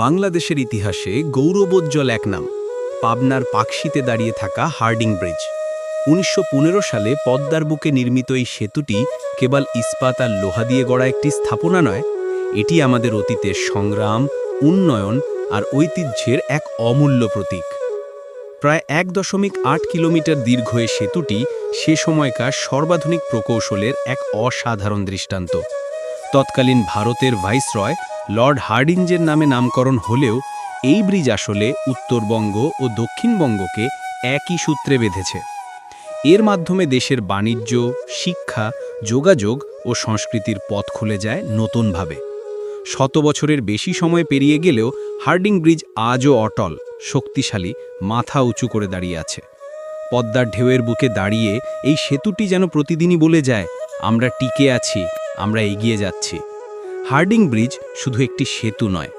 বাংলাদেশের ইতিহাসে গৌরবোজ্জ্বল এক নাম, পাবনার পাকশিতে দাঁড়িয়ে থাকা হার্ডিং ব্রিজ। উনিশশো পনেরো সালে পদ্মার বুকে নির্মিত এই সেতুটি কেবল ইস্পাত আর লোহা দিয়ে গড়া একটি স্থাপনা নয়, এটি আমাদের অতীতের সংগ্রাম, উন্নয়ন আর ঐতিহ্যের এক অমূল্য প্রতীক। প্রায় এক দশমিক আট কিলোমিটার দীর্ঘ এই সেতুটি সে সময়কার সর্বাধুনিক প্রকৌশলের এক অসাধারণ দৃষ্টান্ত। তৎকালীন ভারতের ভাইসরয় লর্ড হার্ডিঞ্জের নামে নামকরণ হলেও এই ব্রিজ আসলে উত্তরবঙ্গ ও দক্ষিণবঙ্গকে একই সূত্রে বেঁধেছে। এর মাধ্যমে দেশের বাণিজ্য, শিক্ষা, যোগাযোগ ও সংস্কৃতির পথ খুলে যায় নতুনভাবে। শত বছরের বেশি সময় পেরিয়ে গেলেও হার্ডিং ব্রিজ আজও অটল, শক্তিশালী, মাথা উঁচু করে দাঁড়িয়ে আছে। পদ্মার ঢেউয়ের বুকে দাঁড়িয়ে এই সেতুটি যেন প্রতিদিনই বলে যায়, আমরা টিকে আছি, আমরা এগিয়ে যাচ্ছি। হার্ডিং ব্রিজ শুধু একটি সেতু নয়